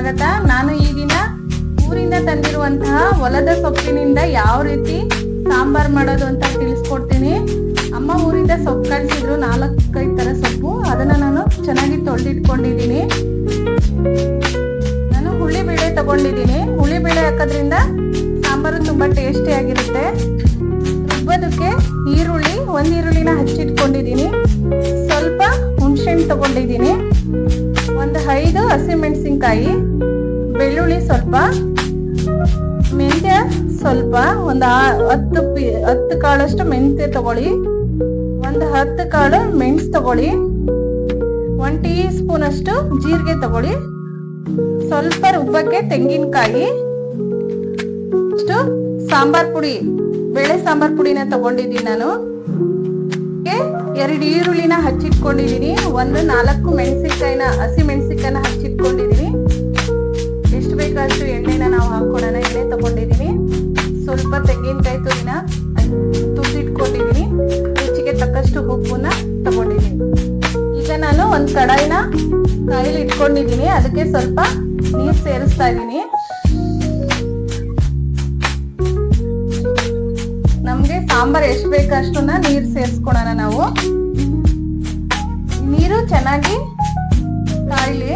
ಸ್ವಾಗತ. ನಾನು ಈ ದಿನ ಊರಿಂದ ತಂದಿರುವಂತಹ ಹೊಲದ ಸೊಪ್ಪಿನಿಂದ ಯಾವ ರೀತಿ ಸಾಂಬಾರ್ ಮಾಡೋದು ಅಂತ ತಿಳಿಸ್ಕೊಡ್ತೀನಿ. ಅಮ್ಮ ಊರಿಂದ ಸೊಪ್ಪು ಕಳಿಸಿದ್ರು, ನಾಲ್ಕೈದು ತರ ಸೊಪ್ಪು. ಅದನ್ನ ನಾನು ಚೆನ್ನಾಗಿ ತೊಳೆದಿಟ್ಕೊಂಡಿದ್ದೀನಿ. ನಾನು ಹುಳಿ ಬೇಳೆ ತಗೊಂಡಿದ್ದೀನಿ. ಹುಳಿ ಬೇಳೆ ಹಾಕೋದ್ರಿಂದ ಸಾಂಬಾರು ತುಂಬಾ ಟೇಸ್ಟಿ ಆಗಿರುತ್ತೆ. ರುಬ್ಬೋದಕ್ಕೆ ಈರುಳ್ಳಿ, ಒಂದ್ ಈರುಳ್ಳಿನ ಹಚ್ಚಿಟ್ಕೊಂಡಿದ್ದೀನಿ. ಸ್ವಲ್ಪ ಹುಣಸೆಹಣ್ಣು ತಗೊಂಡಿದ್ದೀನಿ. ಹಸಿಮೆಣಸಿನ್ಕಾಯಿ, ಬೆಳ್ಳುಳ್ಳಿ ಸ್ವಲ್ಪ, ಮೆಂತ್ಯ ಸ್ವಲ್ಪ, ಒಂದು ಹತ್ತು ಪಿ, ಹತ್ತು ಕಾಳಷ್ಟು ಮೆಂತ್ಯ ತಗೊಳ್ಳಿ. ಒಂದು ಹತ್ತು ಕಾಳು ಮೆಣಸು ತಗೊಳ್ಳಿ. ಒನ್ ಟೀ ಸ್ಪೂನ್ ಅಷ್ಟು ಜೀರಿಗೆ ತಗೊಳ್ಳಿ. ಸ್ವಲ್ಪ ರುಬ್ಬಕ್ಕೆ ತೆಂಗಿನಕಾಯಿ. ಅಷ್ಟು ಸಾಂಬಾರ್ ಪುಡಿ, ಬೇಳೆ ಸಾಂಬಾರ್ ಪುಡಿನ ತಗೊಂಡಿದ್ದೀನಿ ನಾನು. ಎರಡು ಈರುಳ್ಳಿನ ಹಚ್ಚಿಟ್ಕೊಂಡಿದೀನಿ, ಒಂದು ನಾಲ್ಕು ಮೆಣಸಿನ್ಕಾಯಿನ, ಹಸಿ ಮೆಣಸಿನ್ಕಾಯಿನ ಹಚ್ಚಿಟ್ಕೊಂಡಿದೀನಿ. ಎಷ್ಟು ಬೇಕಾದಷ್ಟು ಎಣ್ಣೆನ ನಾವು ಹಾಕೊಳ್ಳೋಣ ಎಣ್ಣೆ ತಗೊಂಡಿದೀನಿ. ಸ್ವಲ್ಪ ತೆಂಗಿನಕಾಯಿ ತುರಿನ ತುಂಬಿಟ್ಕೊಂಡಿದೀನಿ ರುಚಿಗೆ ತಕ್ಕಷ್ಟು ಉಪ್ಪನ್ನ ತಗೊಂಡಿದೀನಿ. ಈಗ ನಾನು ಒಂದ್ ಕಡಾಯಿನ ಕಾಯಿಲಿ ಇಟ್ಕೊಂಡಿದೀನಿ. ಅದಕ್ಕೆ ಸ್ವಲ್ಪ ನೀರ್ ಸೇರಿಸ್ತಾ ಇದ್ದೀನಿ ನಮ್ಗೆ ಸಾಂಬಾರ್ ಎಷ್ಟು ಬೇಕು ನೀರು ನಾವು. ನೀರು ಚೆನ್ನಾಗಿ ಕಾಯ್ಲಿ.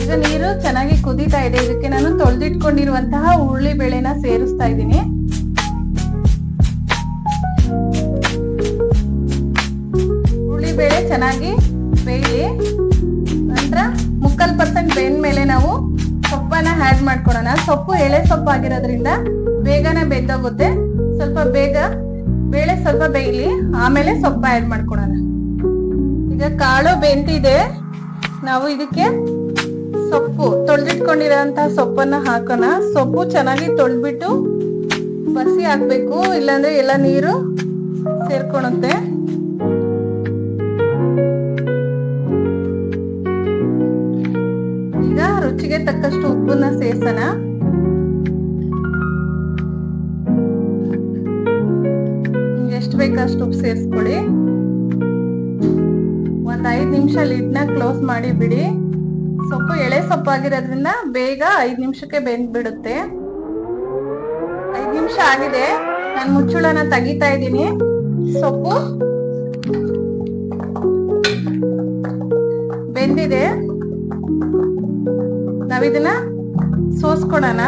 ಈಗ ನೀರು ಚೆನ್ನಾಗಿ ಕುದೀತಾ ಇದೆ. ಇದಕ್ಕೆ ನಾನು ತೊಳೆದಿಟ್ಕೊಂಡಿರುವಂತಹ ಹುರುಳಿ ಬೇಳೆನ ಸೇರಿಸ್ತಾ ಇದ್ದೀನಿ. ಹುರುಳಿ ಬೇಳೆ ಚೆನ್ನಾಗಿ ಬೇಯಲಿ. ನಂತರ ಮುಕ್ಕಲ್ ಪರ್ಸೆಂಟ್ ಬೆಂದ ಮೇಲೆ ನಾವು ಸೊಪ್ಪನ್ನ ಆ್ಯಡ್ ಮಾಡ್ಕೊಳೋಣ ಸೊಪ್ಪು ಎಳೆ ಸೊಪ್ಪು ಆಗಿರೋದ್ರಿಂದ ಬೇಗನೆ ಬೆಂದೋಗುತ್ತೆ. ಸ್ವಲ್ಪ ಬೇಗ ಬೇಳೆ ಸ್ವಲ್ಪ ಬೇಯಲಿ, ಆಮೇಲೆ ಸೊಪ್ಪು ಆ್ಯಡ್ ಮಾಡ್ಕೊಳೋಣ. ಈಗ ಕಾಳು ಬೆಂದಿದೆ ನಾವು ಇದಕ್ಕೆ ಸೊಪ್ಪು, ತೊಳೆದಿಟ್ಕೊಂಡಿರೋಂತಹ ಸೊಪ್ಪನ್ನ ಹಾಕೋಣ. ಸೊಪ್ಪು ಚೆನ್ನಾಗಿ ತೊಳೆದ್ಬಿಟ್ಟು ಬಸಿ ಹಾಕ್ಬೇಕು, ಇಲ್ಲಾಂದ್ರೆ ಎಲ್ಲ ನೀರು ಸೇರ್ಕೊಳುತ್ತೆ. ಈಗ ರುಚಿಗೆ ತಕ್ಕಷ್ಟು ಉಪ್ಪನ್ನ ಸೇರ್ಸೋಣ. ಬೇಕಷ್ಟು ಉಪ್ಪು ಸೇರಿಸ್ಕೊಳ್ಳಿ. ಒಂದ್ ಐದ್ ನಿಮಿಷ ಲಿಡ್ನ ಕ್ಲೋಸ್ ಮಾಡಿ ಬಿಡಿ. ಸೊಪ್ಪು ಎಳೆ ಸೊಪ್ಪಾಗಿರೋದ್ರಿಂದ ಬೇಗ ಐದ್ ನಿಮಿಷಕ್ಕೆ ಬೆಂದ್ ಬಿಡುತ್ತೆ ಐದ್ ನಿಮಿಷ ಆಗಿದೆ. ನಾನು ಮುಚ್ಚುಳನ ತೆಗಿತಾ ಇದ್ದೀನಿ. ಸೊಪ್ಪು ಬೆಂದಿದೆ. ನಾವಿದನ್ನ ಸೋಸ್ಕೊಳೋಣ.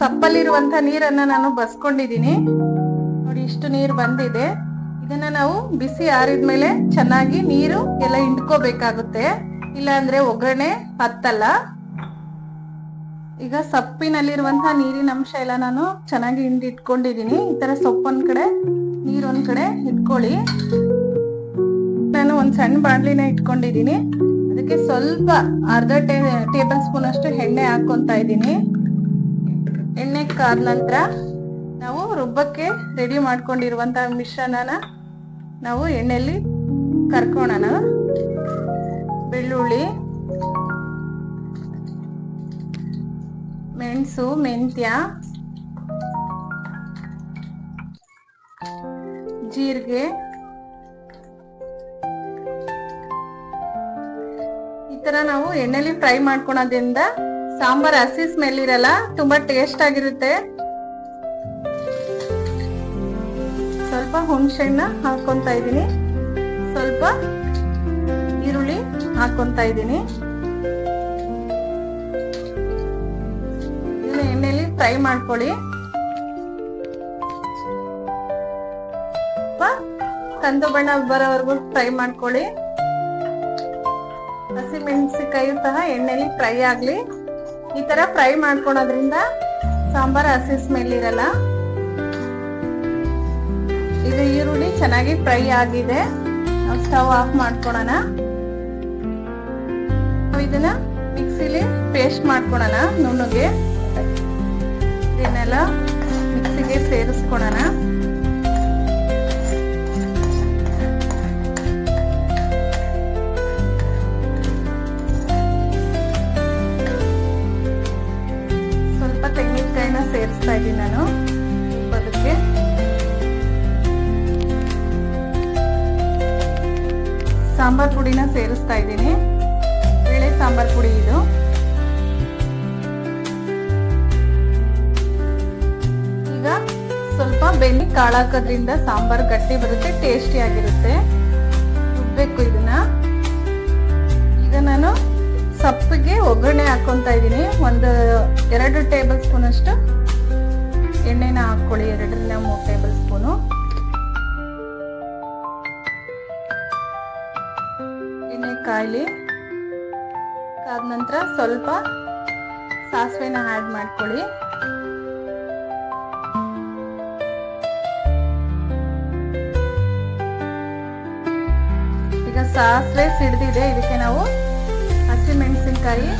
ಸಪ್ಪಲ್ಲಿರುವಂತ ನೀರನ್ನ ನಾನು ಬಸ್ಕೊಂಡಿದೀನಿ ನೋಡಿ, ಇಷ್ಟು ನೀರು ಬಂದಿದೆ. ಇದನ್ನ ನಾವು ಬಿಸಿ ಆರಿದ್ಮೇಲೆ ಚೆನ್ನಾಗಿ ನೀರು ಎಲ್ಲ ಹಿಂಡ್ಕೋಬೇಕಾಗುತ್ತೆ. ಇಲ್ಲ ಅಂದ್ರೆ ಒಗ್ಗರಣೆ ಹತ್ತಲ್ಲ. ಈಗ ಸೊಪ್ಪಿನಲ್ಲಿರುವಂತಹ ನೀರಿನ ಅಂಶ ಎಲ್ಲ ನಾನು ಚೆನ್ನಾಗಿ ಹಿಂಡಿ ಇಟ್ಕೊಂಡಿದೀನಿ ಈ ತರ ಸೊಪ್ಪೊಂದ್ ಕಡೆ ನೀರ್ ಒಂದ್ ಕಡೆ ಇಟ್ಕೊಳ್ಳಿ. ನಾನು ಒಂದ್ ಸಣ್ಣ ಬಾಣ್ಲಿನ ಇಟ್ಕೊಂಡಿದೀನಿ ಅದಕ್ಕೆ ಸ್ವಲ್ಪ ಅರ್ಧ ಟೇಬಲ್ ಸ್ಪೂನ್ ಅಷ್ಟು ಎಣ್ಣೆ ಹಾಕೊಂತ ಇದ್ದೀನಿ. ಎಣ್ಣೆ ಕಾದ ನಂತರ ನಾವು ರುಬ್ಬಕ್ಕೆ ರೆಡಿ ಮಾಡ್ಕೊಂಡಿರುವಂತಹ ಮಿಶ್ರಣನ ನಾವು ಎಣ್ಣೆಯಲ್ಲಿ ಕರ್ಕೋಣ ಬೆಳ್ಳುಳ್ಳಿ, ಮೆಣಸು, ಮೆಂತ್ಯ, ಜೀರಿಗೆ, ಈ ತರ ನಾವು ಎಣ್ಣೆಲಿ ಫ್ರೈ ಮಾಡ್ಕೊಳೋದ್ರಿಂದ ಸಾಂಬಾರ್ ಹಸಿ ಸ್ಮೆಲ್ ಇರಲ್ಲ, ತುಂಬಾ ಟೇಸ್ಟ್ ಆಗಿರುತ್ತೆ. ಸ್ವಲ್ಪ ಹುಣಸೆಹಣ್ಣ ಹಾಕೊಂತ ಇದೀನಿ ಸ್ವಲ್ಪ ಈರುಳ್ಳಿ ಹಾಕೊಂತ ಇದೀನಿ ಇದನ್ನ ಎಣ್ಣೆಲಿ ಫ್ರೈ ಮಾಡ್ಕೊಳ್ಳಿ. ಕಂದು ಬಣ್ಣ ಬರೋವರೆಗೂ ಫ್ರೈ ಮಾಡ್ಕೊಳ್ಳಿ. ಹಸಿ ಮೆಣಸಿನಕಾಯಿ ಸಹ ಎಣ್ಣೆಲಿ ಫ್ರೈ ಆಗ್ಲಿ. ಈ ತರ ಫ್ರೈ ಮಾಡ್ಕೊಳೋದ್ರಿಂದ ಸಾಂಬಾರ್ ಹಸಿ ಸ್ಮೆಲ್ ಇರಲ್ಲ. ಈಗ ಈರುಳ್ಳಿ ಚೆನ್ನಾಗಿ ಫ್ರೈ ಆಗಿದೆ. ಸ್ಟವ್ ಆಫ್ ಮಾಡ್ಕೊಳೋಣ. ಇದನ್ನ ಮಿಕ್ಸಿಲಿ ಪೇಸ್ಟ್ ಮಾಡ್ಕೊಳೋಣ ನುಣ್ಣಗೆ. ಇದನ್ನೆಲ್ಲ ಮಿಕ್ಸಿಗೆ ಸೇರಿಸ್ಕೊಳೋಣ. ಸಾಂಬಾರ್ ಪುಡಿನ ಸೇರಿಸ್ತಾ ಇದ್ದೀನಿ. ಬೇಳೆ ಸಾಂಬಾರ್ ಪುಡಿ ಇದು. ಈಗ ಸ್ವಲ್ಪ ಬೆಣ್ಣೆ ಕಾಳಾಕೋದ್ರಿಂದ ಸಾಂಬಾರ್ ಗಟ್ಟಿ ಬರುತ್ತೆ, ಟೇಸ್ಟಿ ಆಗಿರುತ್ತೆ. ರುಬ್ಬೇಕು ಇದನ್ನ. ಈಗ ನಾನು ಸಪ್ಪಿಗೆ ಒಗ್ಗರಣೆ ಹಾಕೊಂತ ಇದ್ದೀನಿ. ಒಂದು ಎರಡು ಟೇಬಲ್ ಸ್ಪೂನ್ ಅಷ್ಟು ಎಣ್ಣೆನ ಹಾಕೊಳ್ಳಿ ಎರಡರಿಂದ ಮೂರು ಟೇಬಲ್ ಸ್ಪೂನು. ಕಾಯ್ಲಿ. ಕಾದ ನಂತರ ಸ್ವಲ್ಪ ಸಾಸಿವೆನ ಆ್ಯಡ್ ಮಾಡ್ಕೊಳ್ಳಿ. ಈಗ ಸಾಸಿವೆ ಸಿಡ್ದಿದೆ, ಇದಕ್ಕೆ ನಾವು ಹಸಿ ಮೆಣಸಿನ್ಕಾಯಿ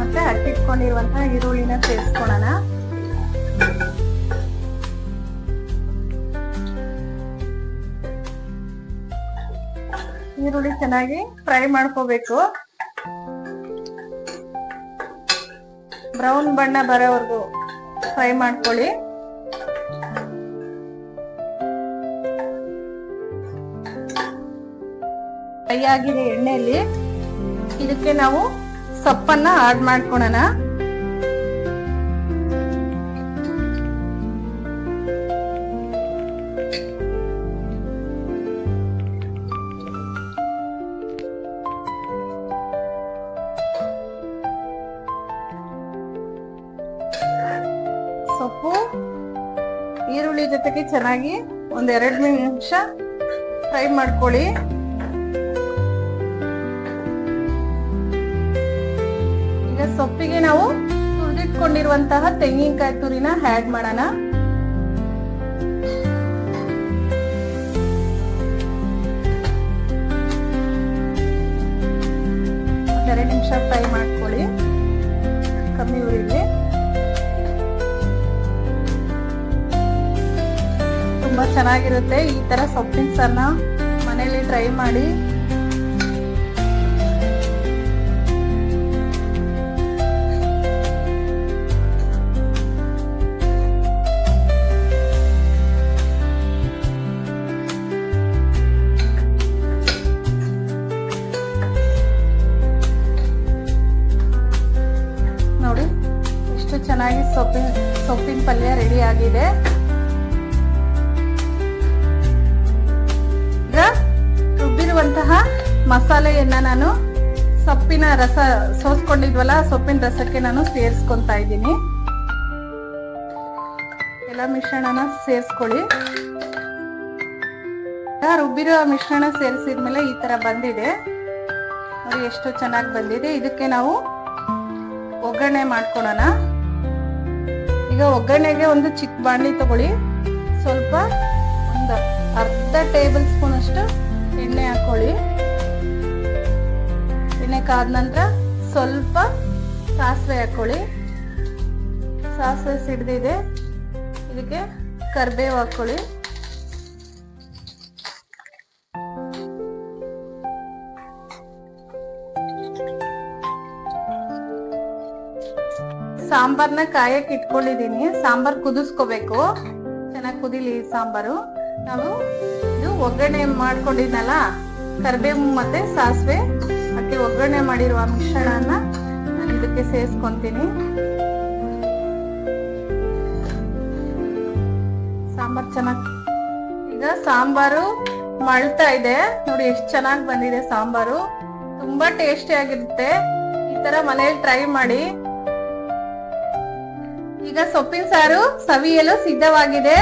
ಮತ್ತೆ ಹಟ್ಟಿಟ್ಕೊಂಡಿರುವಂತಹ ಈರುಳ್ಳಿನ ಸೇರಿಸ್ಕೊಳ್ಳೋಣ ಈರುಳ್ಳಿ ಚೆನ್ನಾಗಿ ಫ್ರೈ ಮಾಡ್ಕೋಬೇಕು. ಬ್ರೌನ್ ಬಣ್ಣ ಬರೋವರೆಗೂ ಫ್ರೈ ಮಾಡ್ಕೊಳ್ಳಿ. ಫ್ರೈ ಆಗಿದೆ ಎಣ್ಣೆಯಲ್ಲಿ ಇದಕ್ಕೆ ನಾವು ಸೊಪ್ಪನ್ನ ಆಡ್ ಮಾಡ್ಕೊಳೋಣ. ಈರುಳ್ಳಿ ಜೊತೆಗೆ ಚೆನ್ನಾಗಿ ಒಂದ್ ಎರಡ್ ನಿಮಿಷ ಫ್ರೈ ಮಾಡ್ಕೊಳ್ಳಿ. ಈಗ ಸೊಪ್ಪಿಗೆ ನಾವು ತುರಿದಿಟ್ಕೊಂಡಿರುವಂತಹ ತೆಂಗಿನಕಾಯಿ ತುರಿನ ಆಡ್ ಮಾಡೋಣ. ಎರಡು ನಿಮಿಷ ಫ್ರೈ ಮಾಡ್ಕೊಳ್ಳಿ. ಕಮ್ಮಿ ಉರಿಲಿ. ತುಂಬಾ ಚೆನ್ನಾಗಿರುತ್ತೆ. ಈ ತರ ಸೊಪ್ಪಿನ ಸಾರನ್ನ ಮನೇಲಿ ಟ್ರೈ ಮಾಡಿ. ನೋಡಿ, ಎಷ್ಟು ಚೆನ್ನಾಗಿ ಸೊಪ್ಪಿನ ಸೊಪ್ಪಿನ ಪಲ್ಯ ರೆಡಿ ಆಗಿದೆ. ಮಸಾಲೆಯನ್ನ ನಾನು ಸೊಪ್ಪಿನ ರಸ ಸೋಸ್ಕೊಂಡಿದ್ವಲ್ಲ ಸೊಪ್ಪಿನ ರಸಕ್ಕೆ ನಾನು ಸೇರಿಸ್ಕೊಂತಾ ಇದ್ದೀನಿ. ಎಲ್ಲ ಮಿಶ್ರಣನ ಸೇರಿಸ್ಕೊಳ್ಳಿ. ರುಬ್ಬಿರೋ ಮಿಶ್ರಣ ಸೇರಿಸಿದ್ಮೇಲೆ ಈ ತರ ಬಂದಿದೆ. ನೋಡಿ ಎಷ್ಟು ಚೆನ್ನಾಗಿ ಬಂದಿದೆ. ಇದಕ್ಕೆ ನಾವು ಒಗ್ಗರಣೆ ಮಾಡ್ಕೊಳ್ಳೋಣ ಈಗ ಒಗ್ಗರಣೆಗೆ ಒಂದು ಚಿಕ್ಕ ಬಾಣಲಿ ತಗೊಳ್ಳಿ. ಸ್ವಲ್ಪ ಒಂದು ಅರ್ಧ ಟೇಬಲ್ ಸ್ಪೂನ್ ಅಷ್ಟು ಎಣ್ಣೆ ಹಾಕೊಳ್ಳಿ. ಎಣ್ಣೆ ನಂತರ ಸ್ವಲ್ಪ ಸಾಸಿವೆ ಹಾಕೊಳ್ಳಿ. ಸಾಸಿವೆ ಸಿಡ್ದಿದೆ. ಇದಕ್ಕೆ ಕರ್ಬೇವು ಹಾಕೊಳ್ಳಿ. ಸಾಂಬಾರ್ನ ಕಾಯಕ್ಕೆ ಇಟ್ಕೊಂಡಿದ್ದೀನಿ. ಸಾಂಬಾರ್ ಕುದಿಸ್ಕೋಬೇಕು. ಚೆನ್ನಾಗಿ ಕುದಿಲಿ ಸಾಂಬಾರು. ನಾವು ಇದು ಒಗ್ಗರಣೆ ಮಾಡ್ಕೊಂಡಿದ್ನಲ್ಲ, ಕರಿಬೇವು ಮತ್ತೆ ಸಾಸಿವೆ ಅದಕ್ಕೆ ಒಗ್ಗರಣೆ ಮಾಡಿರುವ ಮಿಶ್ರಣನ ನಾನು ಇದಕ್ಕೆ ಸೇರಿಸ್ಕೊಂತೀನಿ. ಸಾಂಬಾರ್ ಚೆನ್ನಾಗಿ ಈಗ ಸಾಂಬಾರು ಮಳ್ತಾ ಇದೆ. ನೋಡಿ ಎಷ್ಟು ಚೆನ್ನಾಗಿ ಬಂದಿದೆ ಸಾಂಬಾರು. ತುಂಬಾ ಟೇಸ್ಟಿ ಆಗಿರುತ್ತೆ. ಈ ತರ ಮನೇಲಿ ಟ್ರೈ ಮಾಡಿ. ಈಗ ಸೊಪ್ಪಿನ ಸಾರು ಸವಿಯಲು ಸಿದ್ಧವಾಗಿದೆ.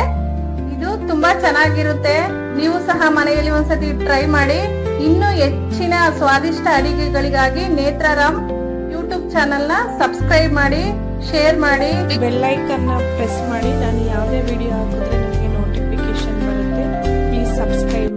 ಇದು ತುಂಬಾ ಚೆನ್ನಾಗಿರುತ್ತೆ. ನೀವು ಸಹ ಮನೆಯಲ್ಲಿ ಒಂದ್ಸತಿ ಟ್ರೈ ಮಾಡಿ. ಇನ್ನೂ ಹೆಚ್ಚಿನ ಸ್ವಾದಿಷ್ಟ ಅಡಿಗೆಗಳಿಗಾಗಿ ನೇತ್ರಾರಾಮ್ ಯೂಟ್ಯೂಬ್ ಚಾನೆಲ್ನ ಸಬ್ಸ್ಕ್ರೈಬ್ ಮಾಡಿ, ಶೇರ್ ಮಾಡಿ. ಬೆಲ್ಲೈಕನ್ನ ಪ್ರೆಸ್ ಮಾಡಿ. ನಾನು ಯಾವುದೇ ವಿಡಿಯೋ ಹಾಕಿದ್ರೆ ನಿಮಗೆ ನೋಟಿಫಿಕೇಶನ್ ಬರುತ್ತೆ. Please subscribe